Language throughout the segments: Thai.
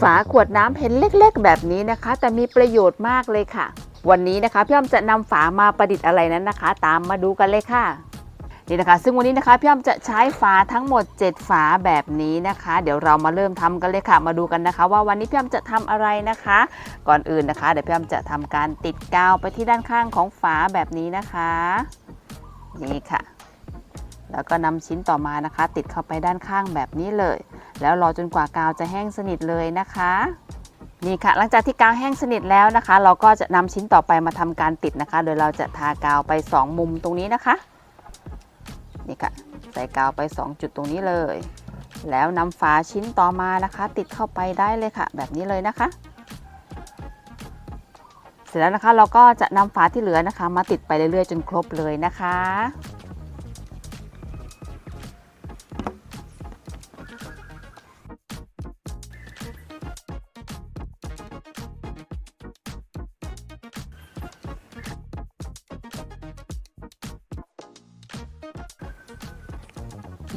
ฝาขวดน้ำเห็นเล็กๆ แบบนี้นะคะ แต่มีประโยชน์มากเลยค่ะ วันนี้นะคะพี่อ้อมจะนำฝามาประดิษฐ์อะไรนั้นนะคะ ตามมาดูกันเลยค่ะนี่นะคะ ซึ่งวันนี้นะคะพี่อ้อมจะใช้ฝาทั้งหมด 7 ฝาแบบนี้นะคะ เดี๋ยวเรามาเริ่มทำกันเลยค่ะ มาดูกันนะคะ ว่าวันนี้พี่อ้อมจะทำอะไรนะคะ ก่อนอื่นนะคะ เดี๋ยวพี่อ้อมจะทำการติดกาวไปที่ด้านข้างของฝาแบบนี้นะคะ นี่ค่ะ แล้วก็นำชิ้นต่อมานะคะ ติดเข้าไปด้านข้างแบบนี้เลย แล้วรอจนกว่ากาวจะแห้งสนิทเลยนะคะนี่ค่ะหลังจากที่กาวแห้งสนิทแล้วนะคะ เราก็จะนำชิ้นต่อไปมาทำการติดนะคะ โดยเราจะทากาวไป 2 มุมตรงนี้นะคะนี่ค่ะใส่กาวไป 2 จุดตรงนี้เลย แล้วนำฝาชิ้นต่อมานะคะ ติดเข้าไปได้เลยค่ะ แบบนี้เลยนะคะ เสร็จแล้วนะคะเราก็จะนำฝาที่เหลือนะคะ มาติดไปเรื่อยๆจนครบเลยนะคะ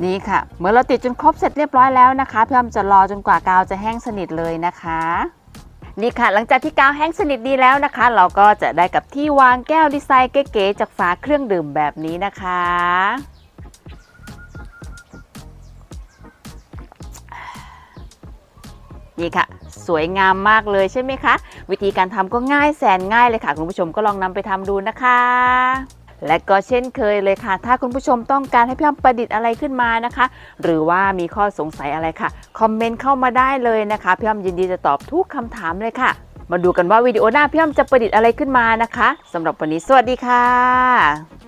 นี่ค่ะ เมื่อเราติดจนครบเสร็จเรียบร้อยแล้วนะคะพี่อ้อมจะรอจนกว่ากาวจะแห้งสนิทเลยนะคะนี่ค่ะ หลังจากที่กาวแห้งสนิทดีแล้วนะคะ เราก็จะได้กับที่วางแก้วดีไซน์เก๋ๆจากฝาเครื่องดื่มแบบนี้นะคะ นี่ค่ะ สวยงามมากเลยใช่ไหมคะ วิธีการทำก็ง่ายแสนง่ายเลยค่ะ คุณผู้ชมก็ลองนำไปทำดูนะคะ และก็เช่นเคยเลยค่ะ ถ้าคุณผู้ชมต้องการให้พี่อ้อมประดิษฐ์อะไรขึ้นมานะคะ หรือว่ามีข้อสงสัยอะไรค่ะ คอมเมนต์เข้ามาได้เลยนะคะ พี่อ้อมยินดีจะตอบทุกคำถามเลยค่ะ มาดูกันว่าวิดีโอหน้าพี่อ้อมจะประดิษฐ์อะไรขึ้นมานะคะสำหรับวันนี้สวัสดีค่ะ